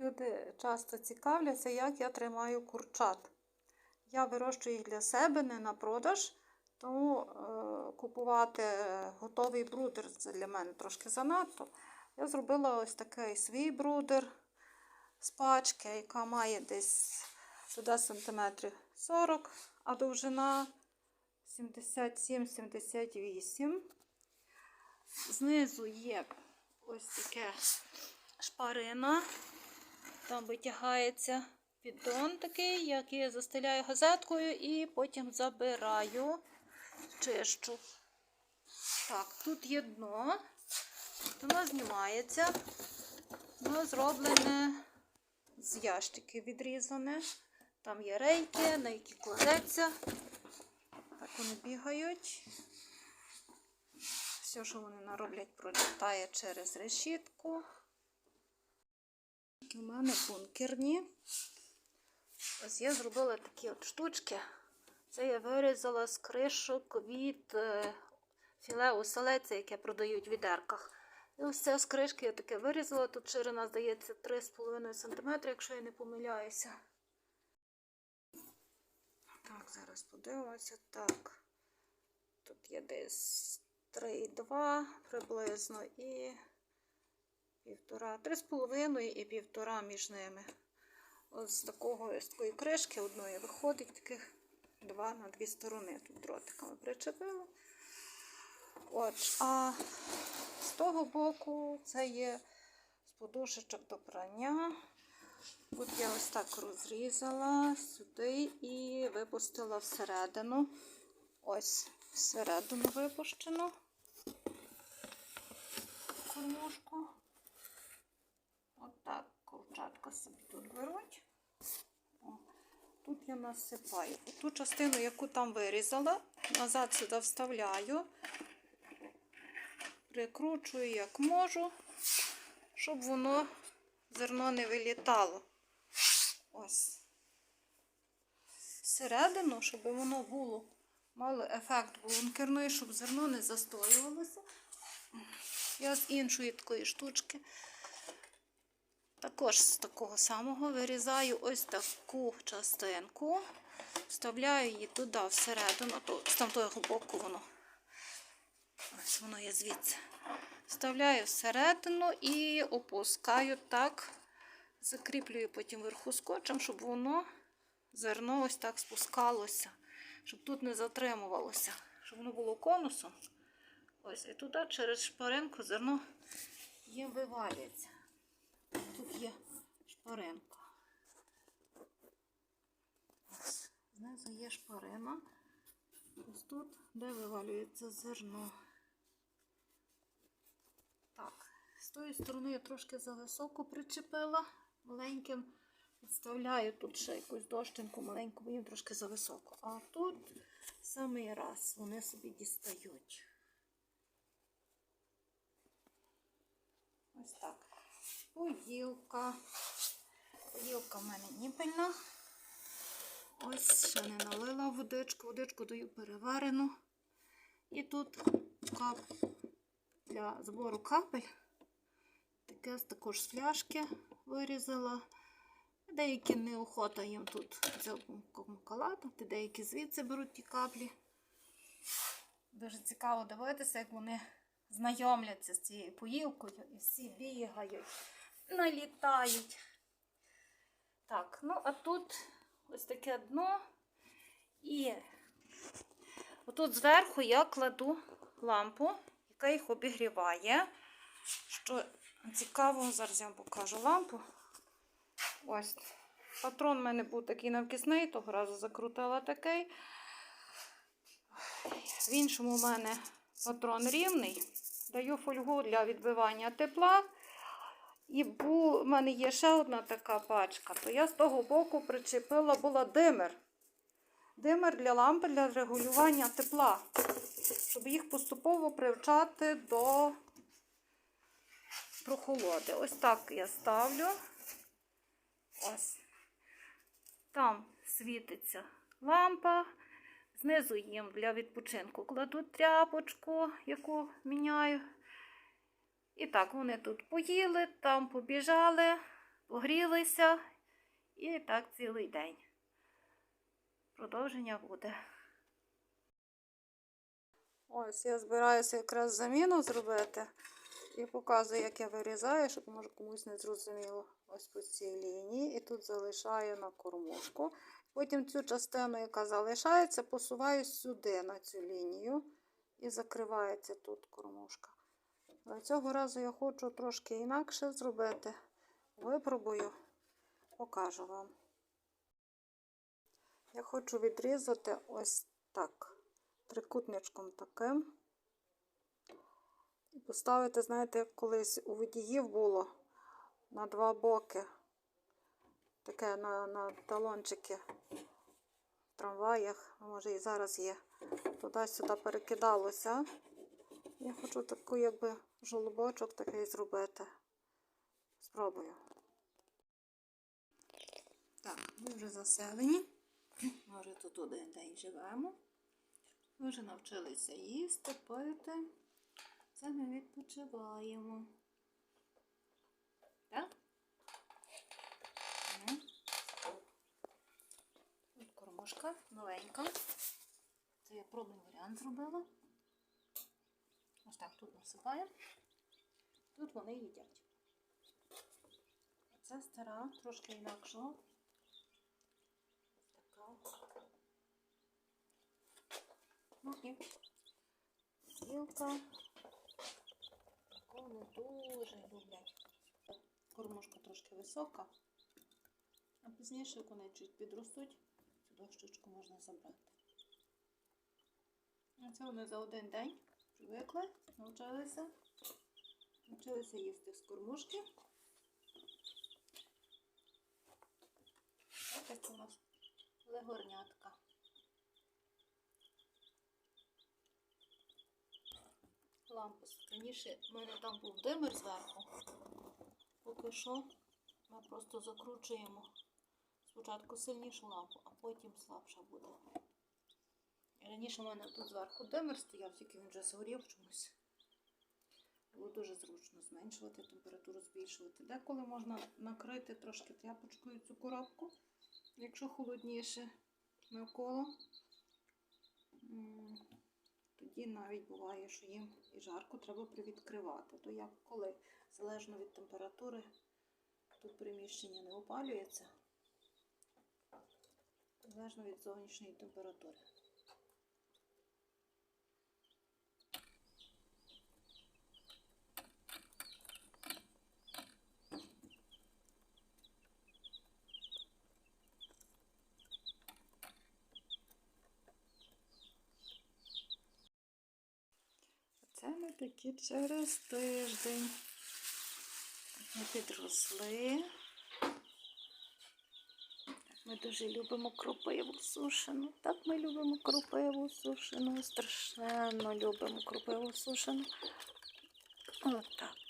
Люди часто цікавляться, як я тримаю курчат. Я вирощую їх для себе, не на продаж, тому е, купувати готовий брудер це для мене трошки занадто. Я зробила ось такий свій брудер з пачки, яка має десь туди сантиметрів 40, а довжина 77-78. Знизу є ось таке шпарина. Там витягається піддон такий, який я застеляю газеткою і потім забираю, чищу. Так, тут є дно, воно знімається, воно зроблене з ящиків відрізане. Там є рейки, на які кладеться. Так вони бігають. Все, що вони нароблять, пролітає через решітку. У мене бункерні. Ось я зробила такі от штучки. Це я вирізала з кришок від е, філе оселеця, яке продають в відерках. І ось це з кришки я таке вирізала. Тут ширина, здається, 3,5 см, якщо я не помиляюся. Так, зараз подивимося. Так. Тут є десь 3,2 приблизно і півтора, три з половиною і півтора між ними. Ось з такого з такої кришки одної виходить таких два на дві сторони. Тут дротиками причепила. От, а з того боку це є з подушечок до прання. Тут я ось так розрізала сюди і випустила всередину. Ось всередину випущено кормушку. Отак ковчатка собі тут беруть. Тут я насипаю. Ту частину, яку там вирізала, назад сюди вставляю, прикручую як можу, щоб воно зерно не вилітало. Ось. Всередину, щоб воно було, мало ефект бункерної, щоб зерно не застоювалося. Я з іншої такої штучки. Також з такого самого вирізаю ось таку частинку, вставляю її туди всередину, то, з там того боку воно. Ось воно є звідси. Вставляю всередину і опускаю так, закріплюю потім вверху скотчем, щоб воно зерно ось так спускалося, щоб тут не затримувалося, щоб воно було конусом. Ось і туди через шпаринку зерно їм вивалюється. Тут є шпаринка. Ось. Знизу є шпарина. Ось тут, де вивалюється зерно. Так, з тої сторони я трошки зависоко причепила маленьким. Підставляю тут ще якусь дощинку маленьку, бо їм трошки зависоко. А тут самий раз вони собі дістають. Ось так. Поїлка. Поїлка в мене ніпельна. Ось ще не налила водичку. Водичку даю переварену. І тут кап для збору капель. Таке також з фляшки вирізала. Деякі неохота їм тут калатати, деякі звідси беруть ті каплі. Дуже цікаво дивитися, як вони знайомляться з цією поїлкою і всі бігають, налітають. Так, ну а тут ось таке дно. І отут зверху я кладу лампу, яка їх обігріває. Що цікаво, зараз я вам покажу лампу. Ось. Патрон в мене був такий навкісний, того разу закрутила такий. В іншому в мене патрон рівний. Даю фольгу для відбивання тепла. І бу, в мене є ще одна така пачка, то я з того боку причепила була димер. Димер для лампи для регулювання тепла, щоб їх поступово привчати до прохолоди. Ось так я ставлю. Ось. Там світиться лампа. Знизу їм для відпочинку кладу тряпочку, яку міняю. І так, вони тут поїли, там побіжали, погрілися. І так цілий день. Продовження буде. Ось я збираюся якраз заміну зробити і показую, як я вирізаю, щоб може комусь не зрозуміло. Ось по цій лінії. І тут залишаю на кормушку. Потім цю частину, яка залишається, посуваю сюди на цю лінію і закривається тут кормушка. Але цього разу я хочу трошки інакше зробити. Випробую, покажу вам. Я хочу відрізати ось так, трикутничком таким. І поставити, знаєте, як колись у водіїв було на два боки. Таке на, на талончики в трамваях, може і зараз є. Туди-сюди перекидалося. Я хочу таку, якби жолобочок такий зробити. Спробую. Так, ми вже заселені. Ми вже тут один день живемо. Ми вже навчилися їсти, пити. Це ми відпочиваємо. Так? Кормушка новенька. Це я пробний варіант зробила. Так тут насипаємо. Тут вони їдять. Це стара, трошки інакшого. Така. Ну і гілка. Таку вони дуже люблять. Кормушка трошки висока. А пізніше, вони чуть підростуть, цю дощечку можна забрати. А це вони за один день привикли, навчилися. Навчилися їсти з кормушки. Ось це у нас легорнятка. Лампус. Раніше в мене там був димер зверху. Поки що ми просто закручуємо спочатку сильнішу лампу, а потім слабша буде. Раніше в мене тут зверху димер стояв, тільки він вже згорів чомусь. Було дуже зручно зменшувати температуру, збільшувати. Деколи можна накрити трошки тряпочкою цю коробку, якщо холодніше навколо. Тоді навіть буває, що їм і жарко треба привідкривати. То як коли, залежно від температури, тут приміщення не опалюється, залежно від зовнішньої температури. Це ми такі через тиждень. Ми підросли. Ми дуже любимо кропиву сушену. Так ми любимо кропиву сушену. Страшенно любимо кропиву сушену. Отак.